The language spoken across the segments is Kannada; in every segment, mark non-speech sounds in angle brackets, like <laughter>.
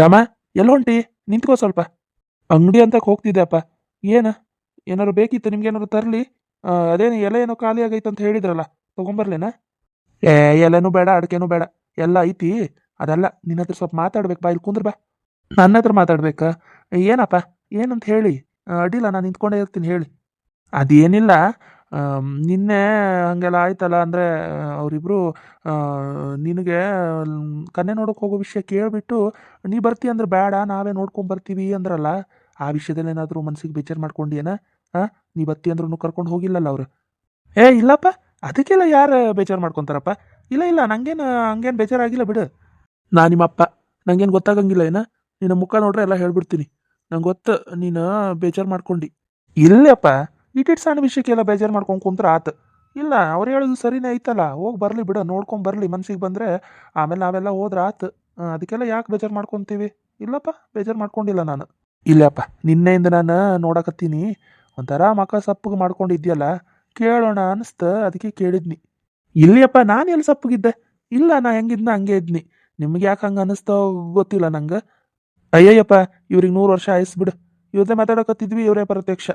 ರಾಮ, ಎಲ್ಲ ಹೊಂಟಿ ನಿಂತ್ಕೋ ಸ್ವಲ್ಪ. ಅಂಗಡಿ ಅಂತ ಹೋಗ್ತಿದ್ದೆ ಅಪ್ಪ. ಏನ? ಏನಾರು ಬೇಕಿತ್ತು ನಿಮ್ಗೆ ಏನಾರು ತರಲಿ? ಅದೇನು ಎಲೆ ಏನೋ ಖಾಲಿ ಆಗೈತೆ ಅಂತ ಹೇಳಿದ್ರಲ್ಲ, ತೊಗೊಂಬರ್ಲೇನಾ? ಏ, ಎಲೆನೂ ಬೇಡ, ಅಡಿಕೆನೂ ಬೇಡ, ಎಲ್ಲ ಐತಿ. ಅದಲ್ಲ, ನಿನ್ನ ಹತ್ರ ಸ್ವಲ್ಪ ಮಾತಾಡ್ಬೇಕು, ಬಾ, ಇಲ್ಲಿ ಕುಂದ್ರ ಬಾ. ನನ್ನ ಹತ್ರ ಮಾತಾಡ್ಬೇಕಾ? ಏನಪ್ಪ, ಏನಂತ ಹೇಳಿ. ಅಡ್ಡಿಲ್ಲ, ನಾನು ನಿಂತ್ಕೊಂಡೇ ಇರ್ತೀನಿ, ಹೇಳಿ. ಅದೇನಿಲ್ಲ ನಿನ್ನೆ ಹಂಗೆಲ್ಲ ಆಯ್ತಲ್ಲ ಅಂದರೆ ಅವರಿಬ್ಬರು ನಿನಗೆ ಕನ್ನೆ ನೋಡೋಕೆ ಹೋಗೋ ವಿಷಯ ಕೇಳಿಬಿಟ್ಟು, ನೀ ಬರ್ತಿ ಅಂದ್ರೆ ಬೇಡ ನಾವೇ ನೋಡ್ಕೊಂಡು ಬರ್ತೀವಿ ಅಂದ್ರಲ್ಲ, ಆ ವಿಷಯದಲ್ಲಿ ಏನಾದರೂ ಮನ್ಸಿಗೆ ಬೇಜಾರು ಮಾಡ್ಕೊಂಡಿಯೇನ? ಹಾಂ ನೀ ಬತ್ತಿ ಅಂದ್ರೂ ಕರ್ಕೊಂಡು ಹೋಗಿಲ್ಲಲ್ಲ ಅವರು? ಏ, ಇಲ್ಲಪ್ಪ, ಅದಕ್ಕೆಲ್ಲ ಯಾರು ಬೇಜಾರು ಮಾಡ್ಕೊತಾರಪ್ಪ? ಇಲ್ಲ ಇಲ್ಲ, ನಂಗೇನು, ಹಂಗೇನು ಬೇಜಾರಾಗಿಲ್ಲ ಬಿಡು. ನಾ ನಿಮ್ಮಪ್ಪ, ನಂಗೇನು ಗೊತ್ತಾಗಂಗಿಲ್ಲ ಏನ? ನಿನ್ನ ಮುಖ ನೋಡ್ರೆ ಎಲ್ಲ ಹೇಳ್ಬಿಡ್ತೀನಿ. ನಂಗೆ ಗೊತ್ತು, ನೀನು ಬೇಜಾರು ಮಾಡ್ಕೊಂಡು. ಇಲ್ಲಪ್ಪ ಇಟ್ಟಿಟ್ ಸಣ್ಣ ವಿಷಯಕ್ಕೆಲ್ಲ ಬೇಜಾರು ಮಾಡ್ಕೊಂಡು ಕುಂತ್ರ ಆತು. ಇಲ್ಲ, ಅವ್ರು ಹೇಳೋದು ಸರಿನೇ ಐತಲ್ಲ, ಹೋಗಿ ಬರಲಿ ಬಿಡು, ನೋಡ್ಕೊಂಡು ಬರಲಿ, ಮನ್ಸಿಗೆ ಬಂದರೆ ಆಮೇಲೆ ನಾವೆಲ್ಲ ಹೋದ್ರೆ ಆತು. ಅದಕ್ಕೆಲ್ಲ ಯಾಕೆ ಬೇಜಾರು ಮಾಡ್ಕೊತೀವಿ? ಇಲ್ಲಪ್ಪ, ಬೇಜಾರು ಮಾಡ್ಕೊಂಡಿಲ್ಲ ನಾನು. ಇಲ್ಲಪ್ಪ ನಿನ್ನೆಯಿಂದ ನಾನು ನೋಡಕತ್ತೀನಿ. ಒಂಥರ ಮಕ ಸಪ್ಪಗೆ ಮಾಡ್ಕೊಂಡಿದ್ಯಲ್ಲ, ಕೇಳೋಣ ಅನಿಸ್ತ ಅದಕ್ಕೆ ಕೇಳಿದ್ನಿ. ಇಲ್ಲಿಯಪ್ಪ ನಾನು ಎಲ್ಲಿ ಸಪ್ಪಗಿದ್ದೆ? ಇಲ್ಲ, ನಾ ಹೆಂಗಿದ್ನ ಹಂಗೆ ಇದ್ನಿ. ನಿಮ್ಗೆ ಯಾಕೆ ಹಂಗೆ ಅನ್ನಿಸ್ತೋ ಗೊತ್ತಿಲ್ಲ ನಂಗೆ. ಅಯ್ಯಯ್ಯಪ್ಪ, ಇವ್ರಿಗೆ ನೂರು ವರ್ಷ ಆಯಿಸ್ಬಿಡು ಇವ್ರದೇ ಮಾತಾಡಕತ್ತಿದ್ವಿ, ಇವರೇ ಪ್ರತ್ಯಕ್ಷ.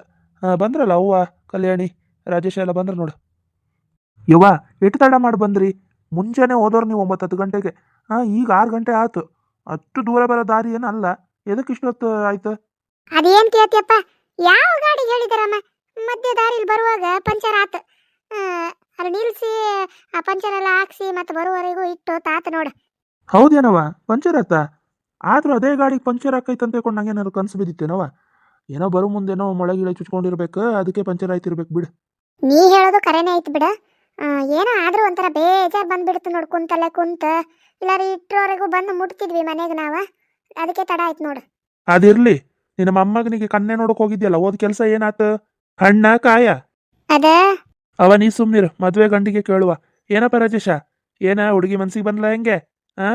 ಬಂದ್ರಲ್ಲ ಅವ್ವ ಕಲ್ಯಾಣಿ ರಾಜೇಶ ಎಲ್ಲ ಬಂದ್ರು ನೋಡು. ಯವ್ವ ಎಷ್ಟು ತಡ ಮಾಡಿ ಬಂದ್ರಿ? ಮುಂಜಾನೆ ಹೋದವ್ರು ನೀವು ಒಂಬತ್ತು ಹತ್ತು ಗಂಟೆಗೆ. ಹಾಂ ಈಗ ಆರು ಗಂಟೆ ಆಯ್ತು ಅಷ್ಟು ದೂರ ಬರೋ ದಾರಿ ಏನು ಅಲ್ಲ. ಎದಕ್ಕೆ ಇಷ್ಟೊತ್ತು ಆಯ್ತು? ಅದೇನ್ ಕೇಳ್ತಿಯಪ್ಪ? ಯಾವ ಗಾಡಿ ಹೇಳಿದಾರಮ್ಮ? ಮಧ್ಯ ದಾರಿಲಿ ಬರುವಾಗ ಪಂಚರ್ ಆತು. ಅಲ್ಲಿ ನಿಲ್ಸಿ ಆ ಪಂಚರ್ ಎಲ್ಲ ಹಾಕ್ಸಿ ಮತ್ತೆ ಬರುವವರೆಗೂ ಇಟ್ಟು ತಾತ ನೋಡ. ಹೌದೇನವ ಪಂಚರ್ ಆತ? ಆದ್ರೂ ಅದೇ ಗಾಡಿಗೆ ಪಂಚರ್ ಹಾಕೈತಂತ ಅಂತ ಹೇಳ್ಕೊಂಡು ನಂಗೇನಾದ್ರು ಕನಸು ಬಿದ್ದಿತ್ತೇನವ ಏನೋ ಬರೋ ಮುಂದೇನೋ ಮೊಳೆ ಗಿಳೆ ಚುಚ್ಕೊಂಡಿರ್ಬೇಕು ಅದಕ್ಕೆ ಪಂಚರ್ ಆಯ್ತಿರ್ಬೇಕು ಬಿಡು. ನೀ ಹೇಳೋದು ಕರೆನೇ ಐತಿ ಬಿಡ. ಏನೋ ಆದ್ರೂ ಒಂಥರ ಬೇಜಾರ್ ಬಂದ್ಬಿಡ್ತು ನೋಡು ಕುಂತಲ್ಲೇ ಕುಂತ. ಇಲ್ಲಾರ ಇಟ್ಟರವರೆಗೂ ಬಂದು ಮುಟ್ತಿದ್ವಿ ಮನೆಗೆ ನಾವ. ಅದಕ್ಕೆ ತಡ ಆಯ್ತು ನೋಡು. ಅದಿರ್ಲಿ ನಿನ್ನ ಮೊಮ್ಮಗನಿಗೆ ಕನ್ನೆ ನೋಡಕ್ ಹೋಗಿದ್ಯಲ್ಲ ಓದ್ ಕೆಲಸ ಏನಾತ? ಹಣ್ಣ ಕಾಯ? ಅದ? ಅವ ನೀ ಸುಮ್ನಿರು ಮದ್ವೆ ಗಂಡಿಗೆ ಕೇಳುವ. ಏನಪ್ಪ ರಾಜೇಶ? ಏನ ಹುಡುಗಿ ಮನ್ಸಿಗೆ ಬಂದ್ಲ ಹೆಂಗೆ? ಆ?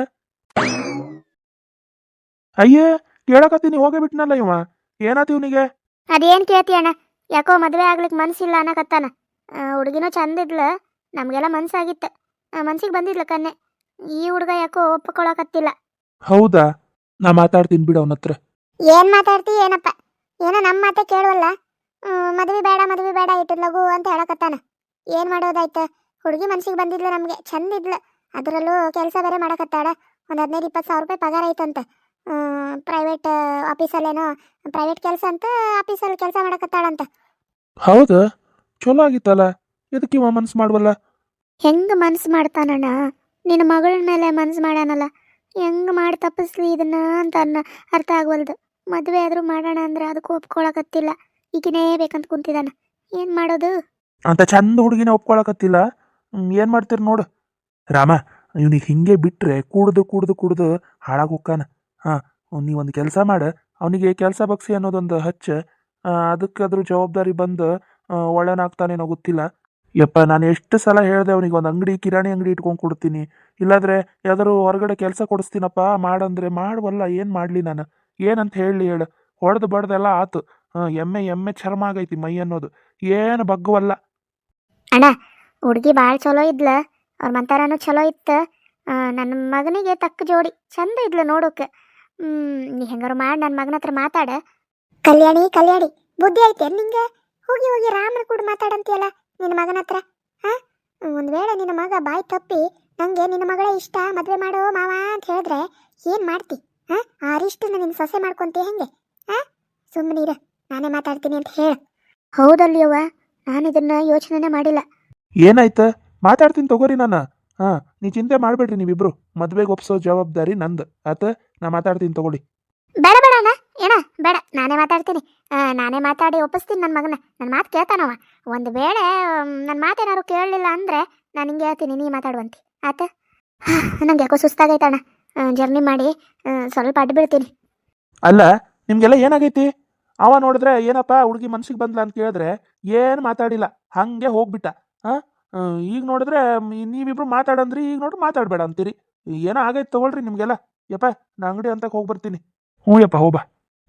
ಅಯ್ಯೇ ಕೇಳಕತ್ತೀನಿ ಹೋಗೇ ಬಿಟ್ನಲ್ಲ ಇವ. ಏನಾತ ಇವನಿಗೆ? ಅದೇನ್ ಕೇಳ್ತಿ ಅಣ್ಣ? ಯಾಕೋ ಮದ್ವೆ ಆಗ್ಲಿಕ್ಕೆ ಮನ್ಸಿಲ್ಲ ಅನ್ನಕತ್ತಾನ. ಹುಡುಗಿನೂ ಚಂದ ಇದ್ಲ. ನಮ್ಗೆಲ್ಲ ಮನ್ಸಾಗಿತ್ತ. ಮನ್ಸಿಗೆ ಬಂದಿದ್ಲ ಕನ್ನೆ ಈ ಹುಡುಗ ಯಾಕೋ ಒಪ್ಪಿಕೊಳ್ಳಕತ್ತಿಲ್ಲ ಹೌದಾ? ನಾ ಮಾತಾಡ್ತೀನಿ ಬಿಡು ಅವನ ಹತ್ರ. ಏನ್ ಮಾತಾಡ್ತಿ ಏನಪ್ಪ? ಏನೋ ನಮ್ಮ ಮಾತೆ ಕೇಳುವಲ್ಲ? ಮದ್ವೆ ಬೇಡ ಮದ್ವೆ ಬೇಡ ಇಟ್ಟಿದ್ ಲಗು ಅಂತ ಹೇಳಕತ್ತಾನ. ಏನ್ ಮಾಡೋದಾಯ್ತ? ಹುಡುಗಿ ಮನ್ಸಿಗೆ ಬಂದಿದ್ಲು ನಮ್ಗೆ. ಚಂದ ಇದ್ಲ. ಅದರಲ್ಲೂ ಕೆಲಸ ಬೇರೆ ಮಾಡಕತ್ತಾಳ. ಒಂದ್ ಹದಿನೈದು ಇಪ್ಪತ್ತು ಸಾವಿರ ರೂಪಾಯಿ ಪಗಾರ ಐತಂತ. ಪ್ರೈವೇಟ್ ಆಫೀಸಲ್ಲೇನೋ ಪ್ರೈವೇಟ್ ಕೆಲಸ ಅಂತ ಆಫೀಸಲ್ಲಿ ಕೆಲಸ ಮಾಡಕತ್ತಾಳಂತ. ಹೌದು ಚಲೋ ಆಗಿತ್ತಲ್ಲ ಇದಕ್ಕೆ ಇವ ಮನ್ಸು ಮಾಡುವಲ್ಲ? ಹೆಂಗೆ ಮನ್ಸು ಮಾಡ್ತಾನಣ್ಣ? ನಿನ್ನ ಮಗಳ ಮೇಲೆ ಮನ್ಸು ಮಾಡ್ಯಾನಲ್ಲ ಹೆಂಗೆ ಮಾಡಿ ತಪ್ಪಿಸ್ಲಿ ಇದನ್ನ ಅಂತ ಅನ್ನ ಅರ್ಥ ಆಗವಲ್ದು. ಮದುವೆ ಆದ್ರೂ ಮಾಡೋಣ ಅಂದ್ರೆ ಅದಕ್ಕೆ ಒಪ್ಕೊಳಕತ್ತಿಲ್ಲ. ಈಗಿನೇ ಬೇಕಂತ ಕುಂತಿದಾನ. ಏನು ಮಾಡೋದು? ಅಂತ ಚಂದ ಹುಡುಗಿನ ಒಪ್ಕೊಳಕತ್ತಿಲ್ಲ. ಏನು ಮಾಡ್ತೀರಿ ನೋಡು. ರಾಮ ಇವನಿಗೆ ಹಿಂಗೆ ಬಿಟ್ರೆ ಕುಡ್ದು ಕುಡ್ದು ಕುಡ್ದು ಹಾಳಾಗಿ ಹೋಗ್ಕಾನ ಹಾ ನೀವೊಂದು ಕೆಲಸ ಮಾಡ. ಅವನಿಗೆ ಕೆಲಸ ಬಗ್ಸಿ ಅನ್ನೋದೊಂದು ಹಚ್ಚ. ಅದಕ್ಕೆ ಅದ್ರ ಜವಾಬ್ದಾರಿ ಬಂದು ಒಳ್ಳೆನಾಗ್ತಾನೇನೋ ಗೊತ್ತಿಲ್ಲ. ಯಪ್ಪ, ನಾನು ಎಷ್ಟು ಸಲ ಹೇಳಿದೆ ಅವನಿಗೆ, ಒಂದು ಅಂಗಡಿ, ಕಿರಾಣಿ ಅಂಗಡಿ ಇಟ್ಕೊಂಡು ಕೊಡ್ತೀನಿ. ಇಲ್ಲಾದರೆ ಯಾವ್ದಾದ್ರು ಹೊರಗಡೆ ಕೆಲಸ ಕೊಡಿಸ್ತೀನಪ್ಪ, ಮಾಡಂದ್ರೆ ಮಾಡುವಲ್ಲ, ಏನು ಮಾಡಲಿ ನಾನು? ಏನಂತ ಹೇಳಿ ಹೇಳು. ಹೊಡೆದು ಬಡ್ದೆಲ್ಲ ಆತು. ಎಮ್ಮೆ ಎಮ್ಮೆ ಚರ್ಮ ಆಗೈತಿ ಮೈ ಅನ್ನೋದು. ಏನು ಬಗ್ಗವಲ್ಲ. ಅಣ್ಣ, ಹುಡುಗಿ ಭಾಳ ಚಲೋ ಇದ್ಲ. ಅವ್ರ ಮಂತಾರನು ಚಲೋ ಇತ್ತು. ನನ್ನ ಮಗನಿಗೆ ತಕ್ಕ ಜೋಡಿ ಚಂದ ಇದ್ಲು ನೋಡೋಕೆ. ಹ್ಮ್, ನೀ ಹೆಂಗಾರು ಮಾಡಿ ನನ್ನ ಮಗನ ಹತ್ರ ಮಾತಾಡ. ಕಲ್ಯಾಣಿ ಕಲ್ಯಾಣಿ, ಬುದ್ಧಿ ಐತೆ ನಿಂಗೆ? ಹೋಗಿ ಹೋಗಿ ರಾಮನ ಕೂಡ ಮಾತಾಡಂತೀಯಲ್ಲ ನಿನ್ನ ಮಗನ ಹತ್ರ, ಹಾ? ಒಂದು ವೇಳೆ ನಿನ್ನ ಮಗ ಬಾಯಿ ತಪ್ಪಿ ನಂಗೆ ನಿನ್ನ ಮಗಳೇ ಇಷ್ಟ, ಮದುವೆ ಮಾಡೋ ಮಾವ ಅಂತ ಹೇಳಿದ್ರೆ ಏನು ಮಾಡ್ತಿ, ಹಾ? ಆ ಅರಿಷ್ಟನ್ನ ನಿನ್ನ ಸೊಸೆ ಮಾಡ್ಕೊಂತೀಯ ಹೆಂಗೆ, ಹಾ? ಇರ, ನಾನೇ ಮಾತಾಡ್ತೀನಿ ಅಂತ ಹೇಳ. ಹೌದಲ್ಲಿಯವ್ವ, ನಾನು ಇದನ್ನ ಯೋಚನೆನೇ ಮಾಡಿಲ್ಲ. ಏನಾಯ್ತ? ಮಾತಾಡ್ತೀನಿ ತಗೋರಿ ನಾನು. ಹಾ ನೀ ಚಿಂತೆ ಮಾಡ್ಬೇಡ್ರಿ ನೀವಿಬ್ರು. ಮದ್ವೆಗೆ ಒಪ್ಸೋ ಜವಾಬ್ದಾರಿ ನಂದು. ಆತ ನಾ ಮಾತಾಡ್ತೀನಿ ತಗೊಳ್ಳಿ. ಬೇಡ ಬೇಡ ಅಣ್ಣ. ಏನ ಬೇಡ. ನಾನೇ ಮಾತಾಡ್ತೀನಿ. ಆ, ನಾನೇ ಮಾತಾಡಿ ಒಪ್ಪಿಸ್ತೀನಿ ನನ್ನ ಮಗನ. ನನ್ನ ಮಾತು ಕೇಳ್ತಾನವ. ಒಂದು ವೇಳೆ ನನ್ನ ಮಾತೇನಾದ್ರು ಕೇಳಲಿಲ್ಲ ಅಂದರೆ ನಾನು ಹಿಂಗೆ ಹೇಳ್ತೀನಿ ನೀ ಮಾತಾಡುವಂತೆ. ಆತ? ನಂಗೆ ಯಾಕೋ ಸುಸ್ತಾಗೈತಣ್ಣ. ಜರ್ನಿ ಮಾಡಿ ಆ, ಸ್ವಲ್ಪ ಅಡ್ಡ ಬೀಳ್ತೀನಿ ಅಲ್ಲ ನಿಮ್ಗೆಲ್ಲ ಏನಾಗೈತಿ? ಅವ ನೋಡಿದ್ರೆ ಏನಪ್ಪ ಹುಡುಗಿ ಮನ್ಸಿಗೆ ಬಂದ್ಲ ಅಂತ ಕೇಳಿದ್ರೆ ಏನು ಮಾತಾಡಿಲ್ಲ. ಹಂಗೆ ಹೋಗ್ಬಿಟ್ಟ. ಹಾ ಈಗ ನೋಡಿದ್ರೆ ನೀವಿಬ್ರು ಮಾತಾಡಂದ್ರಿ, ಈಗ ನೋಡ್ರಿ ಮಾತಾಡಬೇಡ ಅಂತೀರಿ. ಏನೋ ಆಗೈತೆ ತಗೊಳ್ರಿ ನಿಮ್ಗೆಲ್ಲ. ಯಪ್ಪ, ನಾ ಅಂಗಡಿ ಅಂತ ಹೋಗಿ ಬರ್ತೀನಿ. ಹ್ಞೂ ಯಪ್ಪ ಹೋಗ್ಬಾ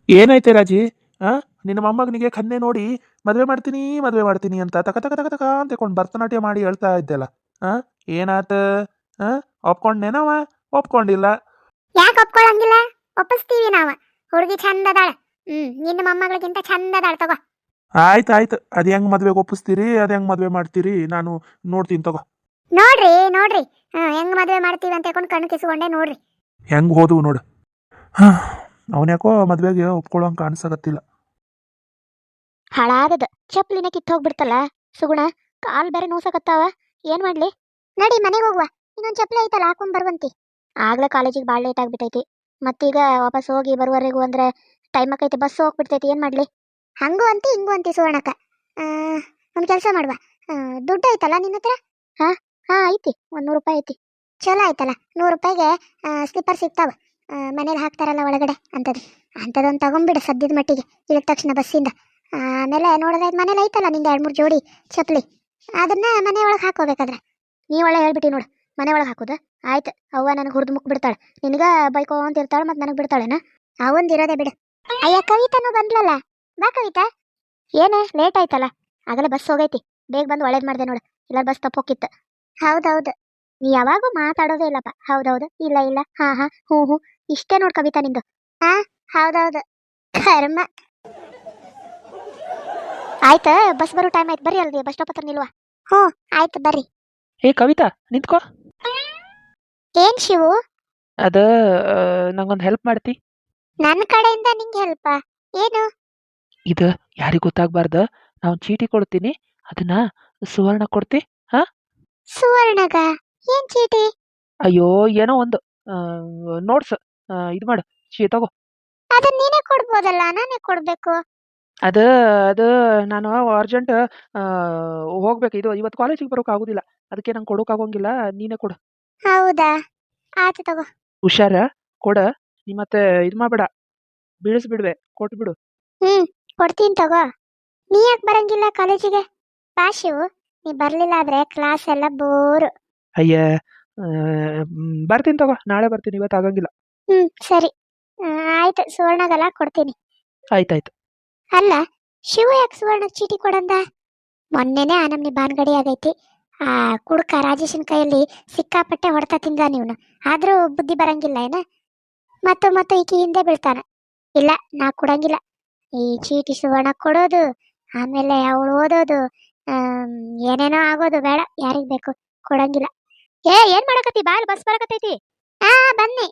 ಏನಾಯ್ತೆ ರಾಜಿ? ಆ, ನಿನ್ನ ಮೊಮ್ಮಗನಿಗೆ ಕನ್ನೆ ನೋಡಿ ಮದುವೆ ಮಾಡ್ತೀನಿ ಮದುವೆ ಮಾಡ್ತೀನಿ ಅಂತ ತಕ ತಕ ತಕ ತಕ ಅಂತ ಕೊಂಡು ಭರತನಾಟ್ಯ ಮಾಡಿ ಹೇಳ್ತಾ ಇದ್ದೆಲ್ಲ. ಆ ಏನಾತ ಹಾ ಒಪ್ಕೊಂಡೇನವ ಒಪ್ಕೊಂಡಿಲ್ಲ. ಯಾಕೆ ಒಪ್ಕೊಳ್ಳಂಗಿಲ್ಲ ಒಪ್ಪಿಸ್ತೀವಿ ನಾವು. ಹುಡುಗಿ ಚಂದ ಅದಾಳ ನಿನ್ನ ಮೊಮ್ಮಗಳಿಗಿಂತ ಚಂದ ಅದಾಳ ತಗೋ. ಆಯ್ತು ಆಯ್ತು. ಅದು ಹೆಂಗ್ ಮದ್ವೆಗೆ ಒಪ್ಪಿಸ್ತೀರಿ ಅದ ಹೆಂಗ್ ಮದ್ವೆ ಮಾಡ್ತೀರಿ? ನಾನು ನೋಡ್ತೀನಿ ತಗೋ. ನೋಡ್ರಿ ನೋಡ್ರಿ. ಹಾ, ಹೆಂಗ್ ಮದ್ವೆ ಮಾಡ್ತೀವಿ ಅಂತ ಹೇಳ್ಕೊಂಡು ಕಣ್ಣು ಕಿಸ್ಕೊಂಡೆ ನೋಡ್ರಿ. ಹೆಂಗ್ ಹೋದವು ನೋಡು. ಅವನ್ಯಾಕೋ ಮದ್ವೆಗೆ ಒಪ್ಕೊಳ್ಳೋಂಗ್ ಕಾಣಿಸಕತ್ತಿಲ್ಲ. ಹಾಳಾಗದ. ಚಪ್ಲಿನ ಕಿತ್ತು ಹೋಗ್ಬಿಡ್ತಲ್ಲ ಸುಗುಣ ಕಾಲ್ ಬೇರೆ ನೋಸಕತ್ತಾವ. ಏನ್ ಮಾಡ್ಲಿ? ನಡಿ ಮನೆಗೆ ಹೋಗುವ. ಇನ್ನೊಂದ್ ಚಪ್ಲಿ ಐತಲ್ಲ ಹಾಕೊಂಡ್ ಬರ್ವಂತಿ. ಆಗ್ಲೇ ಕಾಲೇಜಿಗೆ ಬಾಳ್ ಲೇಟ್ ಆಗ್ಬಿಟ್ಟೈತಿ ಮತ್ತೀಗ ವಾಪಸ್ ಹೋಗಿ ಬರುವರೆಗೂ ಅಂದ್ರೆ ಟೈಮ್ ಆಕೈತಿ ಬಸ್ ಹೋಗ್ಬಿಡ್ತೈತಿ. ಏನ್ ಮಾಡ್ಲಿ? ಹಂಗೂ ಅಂತಿ, ಹಿಂಗೂ ಅಂತಿ ಸುವರ್ಣಕ್ಕ. ಒಂದು ಕೆಲಸ ಮಾಡುವ ದುಡ್ಡು ಐತಲ್ಲ ನಿನ್ನ ಹತ್ರ? ಹಾ ಹಾ, ಐತಿ. ಒಂದ್ ನೂರು ರೂಪಾಯಿ ಐತಿ. ಚಲೋ ಆಯ್ತಲ್ಲ. ನೂರು ರೂಪಾಯಿಗೆ ಸ್ಲಿಪ್ಪರ್ ಸಿಗ್ತಾವ. ಮನೇಲಿ ಹಾಕ್ತಾರಲ್ಲ ಒಳಗಡೆ ಅಂಥದ್ದು ಅಂಥದ್ದೊಂದು ತಗೊಂಬಿಡು ಸದ್ಯದ ಮಟ್ಟಿಗೆ. ಇಳಿದ ತಕ್ಷಣ ಬಸ್ಸಿಂದ. ಆಮೇಲೆ ನೋಡಿದ್ರೆ ಮನೇಲಿ ಐತಲ್ಲ ನಿಂದ ಎರಡು ಮೂರು ಜೋಡಿ ಚಪ್ಪಲಿ ಅದನ್ನ ಮನೆ ಒಳಗೆ ಹಾಕೋಬೇಕಾದ್ರೆ ಒಳ್ಳೆ ಹೇಳ್ಬಿಟ್ಟಿ ನೋಡು. ಮನೆ ಒಳಗೆ ಹಾಕೋದು. ಆಯ್ತು. ಅವ್ವ ನನಗೆ ಹುರಿದು ಮುಕ್ ಬಿಡ್ತಾಳೆ. ನಿನಗ ಬೈಕೋ ಅಂತ ಇರ್ತಾಳೆ ಮತ್ತು ನನಗೆ ಬಿಡ್ತಾಳೆನಾ? ಅವಂದು ಇರೋದೇ ಬಿಡು. ಅಯ್ಯ, ಕವಿತಾನು ಬಂದ್ಲಲ್ಲ? ಬಾ ಕವಿತಾ ಏನೇ ಲೇಟ್ ಆಯ್ತಲ್ಲ. ಆಗಲೇ ಬಸ್ ಹೋಗೈತಿ. ಬೇಗ ಬಂದು ಒಳ್ಳೇದು ಮಾಡಿದೆ ನೋಡು. ಇಲ್ಲ ಬಸ್ ತಪ್ಪೋಕಿತ್ತು. ಹೌದೌದು. ನೀ ಯಾವಾಗೂ ಮಾತಾಡೋದೇ ಇಲ್ಲಪ್ಪ. ಹೌದೌದು. ಇಲ್ಲ ಇಲ್ಲ. ಹಾ ಹಾ. ಹೂ ಹೂ ಇಷ್ಟೇ ನೋಡು ಕವಿತಾ ನಿಂದು. ಹಾ ಹೌದೌದು. ಕರ್ಮ. ಆಯ್ತಾ ಬಸ್ ಬರೋ ಟೈಮ್ ಆಯ್ತು. ಬರ್ರಿ ಅಲ್ರಿ ಬಸ್ ಸ್ಟಾಪ್ ಹತ್ರ ನಿಲ್ವಾ. ಹ್ಞೂ ಆಯ್ತು ಬರ್ರಿ. ಏ ಕವಿತಾ ನಿಂತ್ಕೋ. ಏನ್ ಶಿವು? ಅದ ನಂಗೊಂದು ಹೆಲ್ಪ್ ಮಾಡ್ತಿ. ನನ್ನ ಕಡೆಯಿಂದ ನಿಂಗೆ ಹೆಲ್ಪ್ ಏನು? ಇದು ಯಾರಿಗೂ ಗೊತ್ತಾಗಬಾರ್ದು. ನಾವು ಚೀಟಿ ಕೊಡ್ತೀನಿ. ಅದನ್ನ ಸುವರ್ಣ ಕೊಡ್ತಿ ಸುವರ್ಣಗ? ಏನ್ ಚೀಟಿ? ಅಯ್ಯೋ ಏನೋ ಒಂದು ನೋಟ್ಸ್ ಇದು ಮಾಡು ಚೀ ತಗೋ. ಅದು ನೀನೇ ಕೊಡ್ಬೋದಲ್ಲ ನಾನೇ ಕೊಡ್ಬೇಕು. ಅದ ಅದು ನಾನು ಅರ್ಜೆಂಟ್ ಹೋಗ್ಬೇಕು. ಇದು ಇವತ್ತು ಕಾಲೇಜಿಗೆ ಬರೋಕೆ ಆಗೋದಿಲ್ಲ. ಅದಕ್ಕೆ ನಂಗೆ ಕೊಡೋಕ್ಕಾಗೋಂಗಿಲ್ಲ ನೀನೇ ಕೊಡು. ಹೌದಾ? ಆಯ್ತು ತಗೋ. ಹುಷಾರ ಕೊಡ. ನೀ ಮತ್ತೆ ಇದು ಮಾಡ್ಬೇಡ. ಬೀಳಿಸ್ಬಿಡ್ವೆ ಕೊಟ್ಬಿಡು. ಹ್ಮ್. ಕೊಡ್ತೀನಿ ತಗೋ. ನೀ ಯಾಕೆ ಬರಂಗಿಲ್ಲ ಕಾಲೇಜಿಗೆ? ಬಾ ಶಿವು. ನೀ ಬರ್ಲಿಲ್ಲ ಆದ್ರೆ ಕ್ಲಾಸ್ ಎಲ್ಲ ಬೋರು ಅಯ್ಯ ಬರ್ತೀನಿ ತಗೋ. ನಾಳೆ ಬರ್ತೀನಿ ಇವತ್ತು ಆಗಂಗಿಲ್ಲ. ಹ್ಮ್ ಸರಿ. ಆ, ಆಯ್ತು ಸುವರ್ಣಗೆಲ್ಲ ಕೊಡ್ತೀನಿ. ಆಯ್ತಾಯ್ತು. ಅಲ್ಲ ಶಿವು ಯಾಕೆ ಸುವರ್ಣ ಚೀಟಿ ಕೊಡಂದ? ಮೊನ್ನೆನೆ ಆ ನಮ್ನಿ ಬಾನ್ಗಡಿ ಆಗೈತಿ. ಆ ಕುಡ್ಕ ರಾಜೇಶನ್ ಕೈಯಲ್ಲಿ ಸಿಕ್ಕಾಪಟ್ಟೆ ಹೊಡೆತ ತಿಂದ ನೀವ್ನು ಆದ್ರೂ ಬುದ್ಧಿ ಬರಂಗಿಲ್ಲ ಏನ? ಮತ್ತೆ ಮತ್ತೆ ಈಕಿ ಹಿಂದೆ ಬೀಳ್ತಾನ. ಇಲ್ಲ ನಾ ಕೊಡಂಗಿಲ್ಲ. ಈ ಚೀಟಿ ಸುವರ್ಣ ಕೊಡೋದು, ಆಮೇಲೆ ಅವಳು ಓದೋದು ಏನೇನೋ ಆಗೋದು ಬೇಡ, ಯಾರಿಗ್ ಬೇಕು? ಕೊಡಂಗಿಲ್ಲ. ಏ, ಏನ್ ಮಾಡಕತ್ತಿ? ಬಾಲ್ ಬಸ್ ಬರಕತ್ತೈತಿ. ಆ, ಬನ್ನಿ.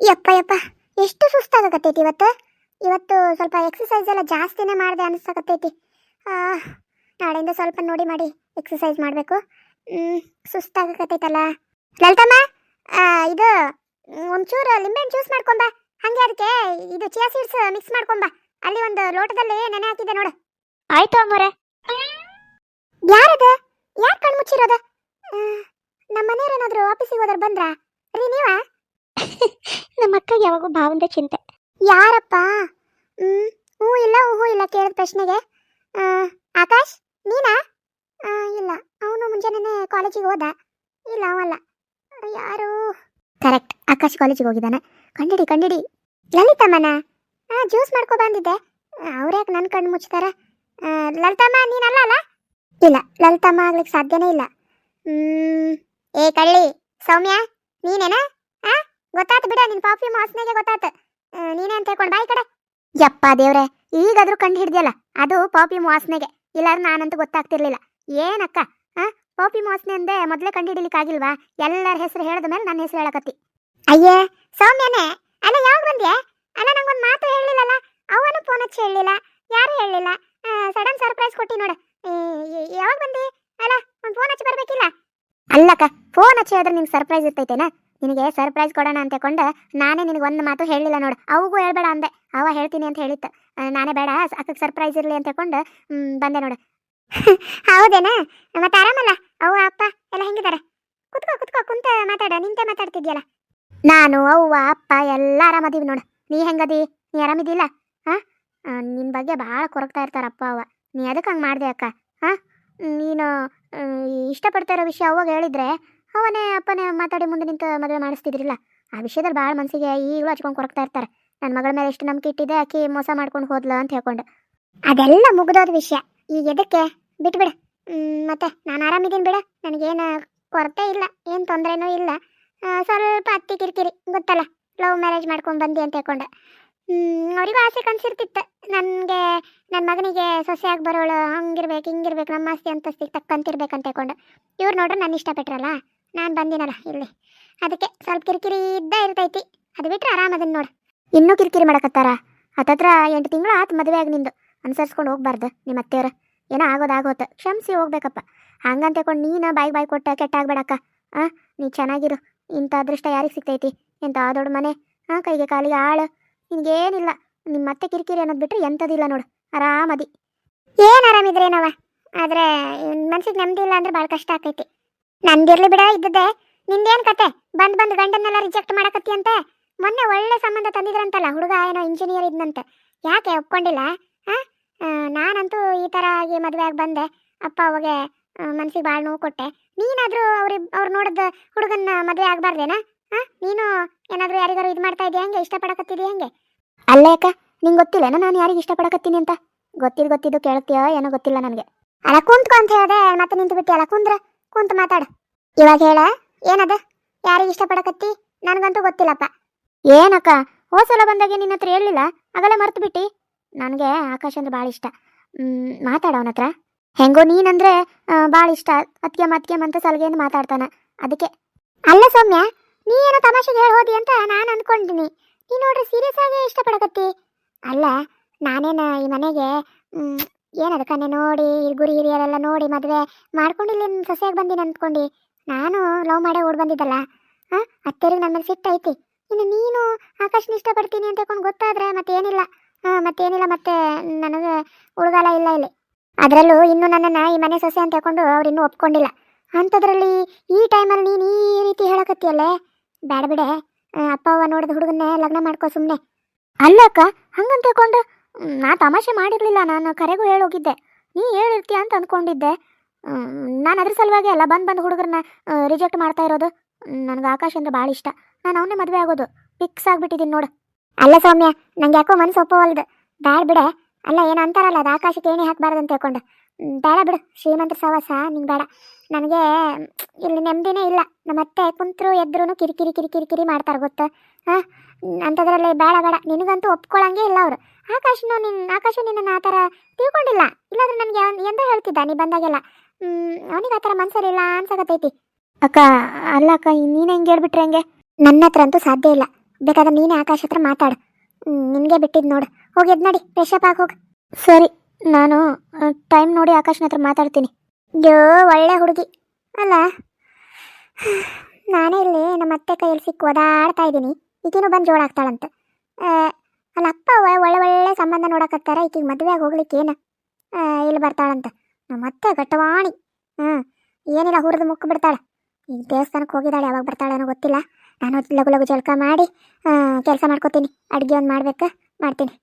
ಯಪ್ಪ ಯಪ್ಪ, ಎಷ್ಟು ಸುಸ್ತಾಗಕತ್ತೈತಿ ಇವತ್ತು? ಇವತ್ತು ಸ್ವಲ್ಪ ಎಕ್ಸಸೈಸ್ ಎಲ್ಲ ಜಾಸ್ತಿನೇ ಮಾಡಿದೆ ಆ, ನಾಳೆಯಿಂದ ಸ್ವಲ್ಪ ನೋಡಿ ಮಾಡಿ ಎಕ್ಸಸೈಸ್ ಮಾಡಬೇಕು. ಸುಸ್ತಾಗಕತ್ತೈತಲ್ಲ. ಲಲಿತಮ್ಮ ಇದು, ಒಂಚೂರು ಲಿಂಬೆಹಣ್ಣು ಜ್ಯೂಸ್ ಮಾಡ್ಕೊಂಬ ಹಂಗೆ ಅದಕ್ಕೆ ಇದು ಚಿಯಾ ಸೀಡ್ಸ್ ಮಿಕ್ಸ್ ಮಾಡ್ಕೊಂಬ ಅಲ್ಲಿ ಒಂದು ಲೋಟದಲ್ಲಿ ನೆನೆ ಹಾಕಿದೆ ನೋಡು. ಆಯ್ತು ಅಮ್ಮರೆ. ಯಾರದ? ಯಾರು ಕಣ್ ಮುಚ್ಚಿರೋದು? ನಮ್ಮ ಮನೆಯವ್ರೇನಾದ್ರು ಆಫೀಸಿಗೆ ಹೋದ್ರೆ ಬಂದ್ರಾ? ರೀ ನೀವಾ? <laughs> ನಮ್ಮ ಅಕ್ಕ ಯಾವಾಗೂ ಭಾವಂದ ಚಿಂತೆ. ಯಾರಪ್ಪ? ಹ್ಮ್ ಇಲ್ಲ ಹೂ ಇಲ್ಲ ಕೇಳಿದ ಪ್ರಶ್ನೆಗೆ. ಆಕಾಶ್ ನೀನಾ? ಇಲ್ಲ ಅವನು ಮುಂಜಾನೆ ಕಾಲೇಜಿಗೆ ಹೋದ. ಇಲ್ಲ ಅವಲ್ಲ. ಯಾರು? ಕರೆಕ್ಟ್ ಆಕಾಶ್ ಕಾಲೇಜಿಗೆ ಹೋಗಿದ್ದಾನೆ. ಕಂಡಿಡಿ ಕಂಡಿಡಿ ಲಲಿತಮ್ಮನ? ಹಾಂ ಜ್ಯೂಸ್ ಮಾಡ್ಕೊ ಬಂದಿದ್ದೆ. ಅವ್ರ್ಯಾಕೆ ನನ್ನ ಕಣ್ಣು ಮುಚ್ತಾರ ಆ, ಲಲಿತಮ್ಮ ನೀನಲ್ಲ ಅಲ್ಲ ಇಲ್ಲ ಲಲಿತಮ್ಮ ಆಗ್ಲಿಕ್ಕೆ ಸಾಧ್ಯನೇ ಇಲ್ಲ. ಏ ಕಳ್ಳಿ ಸೌಮ್ಯ ನೀನೇನಾ? ಆ ಗೊತ್ತಾತು ಬಿಡ ನಿನ್ ಪರ್ಫ್ಯೂಮ್ ವಾಸನೆಗೆ ಗೊತ್ತಾತು. ಆ, ನೀನೇ ಅಂತ ಹೇಳ್ಕೊಂಡು ಬಾಯಿ ಕಡೆ. ಯಪ್ಪ ದೇವ್ರೆ ಈಗಾದ್ರೂ ಕಂಡು ಹಿಡ್ದಿಯಲ್ಲ? ಅದು ಪರ್ಫ್ಯೂಮ್ ವಾಸನೆಗೆ. ಇಲ್ಲಾರು ನಾನಂತೂ ಗೊತ್ತಾಗ್ತಿರ್ಲಿಲ್ಲ. ಏನಕ್ಕ? ಆ ಪರ್ಫ್ಯೂಮ್ ವಾಸನೆ ಅಂದೆ ಮೊದಲೇ ಕಂಡು ಹಿಡಿಲಿಕ್ಕಾಗಿಲ್ವಾ? ಎಲ್ಲರ ಹೆಸರು ಹೇಳಿದ ಮೇಲೆ ನನ್ನ ಹೆಸರು ಹೇಳಕತ್ತಿ. ಅಯ್ಯೇ, ಸೌಮ್ಯನೇ ಅಲ್ಲ ಯಾವಾಗ ಬಂದ್ಯಾ? ಅಲ್ಲ ನಂಗೊಂದು ಮಾತು ಹೇಳಿಲ್ಲಲ್ಲ ಅವನು ಫೋನ್ ಹಚ್ಚಿ ಹೇಳಿಲ್ಲ ಯಾರು ಹೇಳಿಲ್ಲ ಸಡನ್ ಸರ್ಪ್ರೈಸ್ ಕೊಟ್ಟಿ ನೋಡು. ಯಾವಾಗ ಬಂದಿ? ಅಲ್ಲ, ಒಂದು ಫೋನ್ ಹಚ್ಚಿ ಬರ್ಬೇಕಿಲ್ಲ? ಅಲ್ಲಕ್ಕ ಫೋನ್ ಹಚ್ಚಿ ಹೇಳಿದ್ರೆ ನಿಮ್ಗೆ ಸರ್ಪ್ರೈಸ್ ಇರ್ತೈತೇನಾ? ನಿನಗೆ ಸರ್ಪ್ರೈಸ್ ಕೊಡೋಣ ಅಂತ ಕೊಂಡು ನಾನೇ ನಿನಗೆ ಒಂದು ಮಾತು ಹೇಳಿಲ್ಲ ನೋಡು. ಅವಗೂ ಹೇಳ್ಬೇಡ ಅಂದೆ. ಅವ ಹೇಳ್ತೀನಿ ಅಂತ ಹೇಳಿತ್ತು. ನಾನೇ ಬೇಡ ಅಕ್ಕಗೆ ಸರ್ಪ್ರೈಸ್ ಇರಲಿ ಅಂತ ಕೊಂಡು ಬಂದೆ ನೋಡು. <laughs> ಹೌದೇನಾ? ಮತ್ತೆ ಆರಾಮಲ್ಲ? ಅವ್ವ, ಅಪ್ಪ ಎಲ್ಲ ಹೆಂಗಿದ್ದಾರೆ? ಕುತ್ಕೋ ಕುತ್ಕೋ, ಕುಂತ ಮಾತಾಡ. ನಿಂತೆ ಮಾತಾಡ್ತಿದ್ಯಲ್ಲ? ನಾನು, ಅವ್ವ, ಅಪ್ಪ ಎಲ್ಲ ಆರಾಮದೀವಿ ನೋಡು. ನೀ ಹೆಂಗದಿ? ನೀ ಆರಾಮಿದಿಲ್ಲ ಹಾ ನಿನ್ನ ಬಗ್ಗೆ ಭಾಳ ಕೊರಗ್ತಾ ಇರ್ತಾರ ಅಪ್ಪ ಅವ್ವ. ನೀ ಅದಕ್ಕೆ ಹಂಗೆ ಮಾಡಿದೆ ಅಕ್ಕ? ಹಾ ನೀನು ಇಷ್ಟ ಇಷ್ಟಪಡ್ತಾ ಇರೋ ವಿಷಯ ಅವಾಗ ಹೇಳಿದ್ರೆ ಅವನೇ, ಅಪ್ಪನೇ ಮಾತಾಡಿ ಮುಂದೆ ನಿಂತು ಮದುವೆ ಮಾಡಿಸ್ತಿದ್ರಿಲ್ಲ. ಆ ವಿಷಯದಲ್ಲಿ ಭಾಳ ಮನಸ್ಸಿಗೆ ಈಗಲೂ ಹಚ್ಕೊಂಡು ಕೊರಗ್ತಾ ಇರ್ತಾರೆ. ನನ್ನ ಮಗಳ ಮೇಲೆ ಎಷ್ಟು ನಂಬಿಕೆ ಇಟ್ಟಿದೆ ಆಕಿ ಮೋಸ ಮಾಡ್ಕೊಂಡು ಹೋದ್ಲ ಅಂತ ಹೇಳ್ಕೊಂಡು. ಅದೆಲ್ಲ ಮುಗಿದೋದ ವಿಷಯ. ಈಗ ಎದಕ್ಕೆ? ಬಿಟ್ಬಿಡ. ಮತ್ತೆ ನಾನು ಆರಾಮಿದ್ದೀನಿ ಬಿಡ. ನನಗೇನು ಕೊರತೆ ಇಲ್ಲ, ಏನು ತೊಂದರೆನೂ ಇಲ್ಲ. ಸ್ವಲ್ಪ ಅತ್ತಿ ಕಿರಿಕಿರಿ, ಗೊತ್ತಲ್ಲ? ಲವ್ ಮ್ಯಾರೇಜ್ ಮಾಡ್ಕೊಂಡು ಬಂದಿ ಅಂತ ಹೇಳ್ಕೊಂಡೆ. ಅವರಿಗೂ ಆಸೆ ಕನ್ಸಿರ್ತಿತ್ತು ನನಗೆ ನನ್ನ ಮಗನಿಗೆ ಸೊಸೆಯಾಗಿ ಬರೋಳು, ಹಂಗಿರ್ಬೇಕು, ಹಿಂಗಿರ್ಬೇಕು, ನಮ್ಮ ಆಸ್ತಿ ಅಂತಸ್ತಿಗೆ ತಕ್ಕಂತಿರ್ಬೇಕು ಅಂತ ಹೇಳ್ಕೊಂಡು. ಇವ್ರು ನೋಡ್ರೆ ನಾನು ಇಷ್ಟಪಟ್ರಲ್ಲ ನಾನು ಬಂದಿನಲ್ಲ ಇಲ್ಲಿ. ಅದಕ್ಕೆ ಸ್ವಲ್ಪ ಕಿರಿಕಿರಿ ಇದ್ದ ಇರ್ತೈತಿ. ಅದು ಬಿಟ್ಟರೆ ಆರಾಮ ಅದನ್ನ ನೋಡು. ಇನ್ನೂ ಕಿರಿಕಿರಿ ಮಾಡಕತ್ತಾರ? ಹತ್ತತ್ರ ಎಂಟು ತಿಂಗಳು ಆತು ಮದುವೆ ಆಗಿ ನಿಂದು. ಅನುಸರಿಸ್ಕೊಂಡು ಹೋಗ್ಬಾರ್ದು ನಿಮ್ಮ ಅತ್ತೆಯವ್ರು. ಏನೋ ಆಗೋದು ಆಗೋತು ಕ್ಷಮಿಸಿ ಹೋಗ್ಬೇಕಪ್ಪ. ಹಂಗಂತ ಹೇಳ್ಕೊಂಡು ನೀನು ಬಾಯಿ ಬಾಯಿ ಕೊಟ್ಟ ಕೆಟ್ಟಾಗಬೇಡಕ್ಕ. ಹಾಂ ನೀ ಚೆನ್ನಾಗಿರು. ಇಂಥ ಅದೃಷ್ಟ ಯಾರಿಗೆ ಸಿಗ್ತೈತಿ? ಎಂಥ ದೊಡ್ಡ ಮನೆ? ಆ ಕೈಗೆ ಕಾಲಿಗೆ ಆಳು. ನಿನಗೇನಿಲ್ಲ. ನಿಮ್ಮ ಮತ್ತೆ ಕಿರಿಕಿರಿ ಅನ್ನೋದು ಬಿಟ್ಟರೆ ಎಂಥದಿಲ್ಲ ನೋಡು. ಆರಾಮದಿ. ಏನು ಆರಾಮಿದ್ರೇನವ ಆದರೆ ಮನ್ಸಿಗೆ ನೆಮ್ಮದಿ ಇಲ್ಲ ಅಂದ್ರೆ ಭಾಳ ಕಷ್ಟ ಆಕೈತಿ. ನಂದಿರ್ಲಿ ಬಿಡ ಇದ್ದದ್ದೆ. ನಿಂದೇನು ಕತೆ? ಬಂದು ಬಂದು ಗಂಡನ್ನೆಲ್ಲ ರಿಜೆಕ್ಟ್ ಮಾಡಕತ್ತಿ ಅಂತೆ? ಮೊನ್ನೆ ಒಳ್ಳೆ ಸಂಬಂಧ ತಂದಿದ್ರಂತಲ್ಲ ಹುಡುಗ ಏನೋ ಇಂಜಿನಿಯರ್ ಇದ್ನಂತೆ. ಯಾಕೆ ಒಪ್ಕೊಂಡಿಲ್ಲ? ಆ, ನಾನಂತೂ ಈ ಥರ ಆಗಿ ಮದುವೆ ಆಗಿ ಬಂದೆ. ಅಪ್ಪ ಅವಾಗೆ ಮನ್ಸಿಗೆ ಭಾಳ ನೋವು ಕೊಟ್ಟೆ. ನೀನಾದರೂ ಅವ್ರಿ, ಅವ್ರು ನೋಡಿದ ಹುಡುಗನ್ನ ಮದುವೆ ಆಗಬಾರ್ದೇನಾ? ನೀನು ಏನಾದರೂ ಯಾರಿಗಾರು ಇದು ಮಾಡ್ತಾ ಇದೆಯಾ ಹಂಗೆ? ಇಷ್ಟಪಡಕತ್ತಿದ್ಯಾ ಹಂಗೆ? ಅಲ್ಲೇ ಅಕ್ಕ, ನಿಂಗೆ ಗೊತ್ತಿಲ್ಲೇನ ನಾನು ಯಾರಿಗೆ ಇಷ್ಟಪಡಕತ್ತೀನಿ ಅಂತ? ಗೊತ್ತಿದ್ ಗೊತ್ತಿದ್ದು ಕೇಳ್ತೀಯೋ ಏನೋ ಗೊತ್ತಿಲ್ಲ ನನಗೆ. ಅಲ್ಲ ಕುಂತ್ಕೊ ಅಂತ ಹೇಳ್ದೆ, ಮತ್ತೆ ನಿಂತು ಬಿಟ್ಟಿ. ಅಲ್ಲ ಕುಂದ್ರ, ಕುಂತು ಮಾತಾಡು. ಇವಾಗ ಹೇಳ, ಏನದ? ಯಾರಿಗೆ ಇಷ್ಟಪಡಕತ್ತಿ? ನನಗಂತೂ ಗೊತ್ತಿಲ್ಲಪ್ಪ. ಏನಕ್ಕ ಹೋಸಲ ಬಂದಾಗೆ ನಿನ್ನ ಹತ್ರ ಹೇಳಿಲ್ಲ ಆಗಲೇ ಮರ್ತು ಬಿಟ್ಟಿ ನನಗೆ ಆಕಾಶ್ ಅಂದ್ರೆ ಭಾಳ ಇಷ್ಟ. ಮಾತಾಡ ಅವನ ಹತ್ರ ಹೆಂಗೋ ನೀನಂದ್ರೆ ಭಾಳ ಇಷ್ಟ. ಅತ್ಗೆ ಮತ್ಗೆ ಅಂತ ಸಲಗೆಯಿಂದ ಮಾತಾಡ್ತಾನ. ಅದಕ್ಕೆ, ಅಲ್ಲ ಸೌಮ್ಯ, ನೀ ಏನೋ ತಮಾಷೆಗೆ ಹೇಳಿ ಹೋದಿ ಅಂತ ನಾನು ಅಂದ್ಕೊಂಡಿನಿ ನೀ ನೋಡ್ರಿ ಸೀರಿಯಸ್ ಆಗಿ ಇಷ್ಟಪಡಕತ್ತಿ. ಅಲ್ಲ, ನಾನೇನ ಈ ಮನೆಗೆ ಏನದ ಕಣ್ಣೆ ನೋಡಿ ಗುರಿ ಹಿರಿಯರೆಲ್ಲ ನೋಡಿ ಮದುವೆ ಮಾಡ್ಕೊಂಡು ಇಲ್ಲಿ ಸೊಸೆಯಾಗಿ ಬಂದೀನಿ ಅಂದ್ಕೊಂಡು ನಾನು ಲವ್ ಮಾಡೇ ಓಡ್ ಬಂದಿದ್ದಲ್ಲ. ಹಾಂ ಅತ್ತೆರಿಗೆ ನನ್ನ ಸಿಟ್ಟೈತಿ ಇನ್ನು ನೀನು ಆಕಾಶನ ಇಷ್ಟಪಡ್ತೀನಿ ಅಂತ ಹೇಳ್ಕೊಂಡು ಗೊತ್ತಾದ್ರೆ ಮತ್ತೇನಿಲ್ಲ. ಹಾಂ ಮತ್ತೇನಿಲ್ಲ, ಮತ್ತೆ ನನಗೆ ಉಳ್ಗಾಲ ಇಲ್ಲ ಇಲ್ಲಿ. ಅದರಲ್ಲೂ ಇನ್ನು ನನ್ನನ್ನು ಈ ಮನೆ ಸೊಸೆ ಅಂತ ಹೇಳ್ಕೊಂಡು ಅವ್ರು ಇನ್ನೂ ಒಪ್ಕೊಂಡಿಲ್ಲ. ಅಂಥದ್ರಲ್ಲಿ ಈ ಟೈಮಲ್ಲಿ ನೀನು ಈ ರೀತಿ ಹೇಳಕತ್ತಿಯಲ್ಲೇ? ಬೇಡ. ಬಿಡೆ ಅಪ್ಪ ಅವ್ವ ನೋಡಿದ ಹುಡುಗನ್ನೇ ಲಗ್ನ ಮಾಡ್ಕೋ ಸುಮ್ಮನೆ ಅಲ್ಲ ಅಕ್ಕ, ಹಂಗಂತ ಹೇಳ್ಕೊಂಡು ನಾ ತಮಾಷೆ ಮಾಡಿರಲಿಲ್ಲ, ನಾನು ಕರೆಗೂ ಹೇಳೋಗಿದ್ದೆ. ನೀ ಹೇಳಿರ್ತೀಯ ಅಂತ ಅಂದ್ಕೊಂಡಿದ್ದೆ. ನಾನು ಅದ್ರ ಸಲುವಾಗಿ ಅಲ್ಲ, ಬಂದು ಬಂದು ಹುಡುಗರನ್ನ ರಿಜೆಕ್ಟ್ ಮಾಡ್ತಾ ಇರೋದು. ನನಗೆ ಆಕಾಶ್ ಅಂದ್ರೆ ಭಾಳ ಇಷ್ಟ. ನಾನು ಅವನೇ ಮದುವೆ ಆಗೋದು. ಫಿಕ್ಸ್ ಆಗಿಬಿಟ್ಟಿದ್ದೀನಿ ನೋಡು. ಅಲ್ಲ ಸೌಮ್ಯ, ನಂಗೆ ಯಾಕೋ ಮನಸ್ಸು ಒಪ್ಪವಲ್ದು ಬ್ಯಾಡ ಬಿಡೆ. ಅಲ್ಲ ಏನು ಅಂತಾರಲ್ಲ ಅದು ಆಕಾಶಕ್ಕೆ ಏಣಿ ಹಾಕಬಾರ್ದು ಅಂತ ಹೇಳ್ಕೊಂಡು. ಬೇಡ ಬಿಡು ಶ್ರೀಮಂತರ ಸವಾಸ ನಿಂಗೆ ಬೇಡ. ನನಗೆ ಇಲ್ಲಿ ನೆಮ್ಮದಿನೇ ಇಲ್ಲ. ನಮ್ಮ ಅತ್ತೆ ಕುಂತ್ರು ಎದ್ರು ಕಿರಿಕಿರಿ ಕಿರಿಕಿರಿ ಕಿರಿ ಮಾಡ್ತಾರೆ ಗೊತ್ತಾ? ಹಾಂ? ಅಂಥದ್ರಲ್ಲಿ ಬೇಡ ಬೇಡ. ನಿನಗಂತೂ ಒಪ್ಕೊಳ್ಳಂಗೆ ಇಲ್ಲ ಅವರು. ಆಕಾಶನು ನಿನ್ನ ಆಕಾಶ ನಿನ್ನನ್ನು ಆ ಥರ ತಿಳ್ಕೊಂಡಿಲ್ಲ. ಇಲ್ಲಾಂದ್ರೆ ನನಗೆ ಅವ್ನು ಎಂದೇ ಹೇಳ್ತಿದ್ದ ನೀ ಬಂದಾಗೆಲ್ಲ. ಅವನಿಗೆ ಆ ಥರ ಮನ್ಸರಿಲ್ಲ ಅನ್ಸಕತ್ತೈತಿ. ಅಕ್ಕ ಅಲ್ಲ ಅಕ್ಕ ನೀನು ಹೆಂಗೆ ಹೇಳ್ಬಿಟ್ರೆ ಹೆಂಗೆ? ನನ್ನ ಹತ್ರ ಅಂತೂ ಸಾಧ್ಯ ಇಲ್ಲ. ಬೇಕಾದ್ರೆ ನೀನೇ ಆಕಾಶ ಹತ್ರ ಮಾತಾಡು. ನಿನಗೆ ಬಿಟ್ಟಿದ್ದು ನೋಡು. ಹೋಗಿ ಎದ್ ನಡಿ ಫ್ರೆಶಪ್ ಆಗಿ ಹೋಗಿ ಸರಿ, ನಾನು ಟೈಮ್ ನೋಡಿ ಆಕಾಶನ ಹತ್ರ ಮಾತಾಡ್ತೀನಿ. ಯೋ, ಒಳ್ಳೆ ಹುಡುಗಿ. ಅಲ್ಲ, ನಾನೇ ಇಲ್ಲಿ ನಮ್ಮ ಅತ್ತೆ ಕೈಯಲ್ಲಿ ಸಿಕ್ಕಿ, ಓದಾಡ್ತಾ ಇದ್ದೀನಿ. ಈಗಿನೂ ಬಂದು ಜೋಡಾಗ್ತಾಳಂತೆ ಅಲ್ಲ, ಅಪ್ಪ ಒಳ್ಳೆ ಒಳ್ಳೆ ಸಂಬಂಧ ನೋಡಕತ್ತಾರ, ಈಕಿಗೆ ಮದುವೆಯಾಗಿ ಹೋಗ್ಲಿಕ್ಕೆ ಏನು? ಇಲ್ಲಿ ಬರ್ತಾಳಂತ. ನಮ್ಮ ಅತ್ತೆ ಗಟ್ಟವಾಣಿ ಹ್ಞೂ ಏನಿಲ್ಲ, ಹುರಿದು ಮುಕ್ಕ ಬಿಡ್ತಾಳೆ. ಈಗ ದೇವಸ್ಥಾನಕ್ಕೆ ಹೋಗಿದ್ದಾಳೆ, ಯಾವಾಗ ಬರ್ತಾಳೇನೋ ಗೊತ್ತಿಲ್ಲ. ನಾನು ಲಘು ಲಘು ಜಳಕ ಮಾಡಿ ಕೆಲಸ ಮಾಡ್ಕೋತೀನಿ. ಅಡುಗೆ ಒಂದು ಮಾಡ್ಬೇಕು, ಮಾಡ್ತೀನಿ.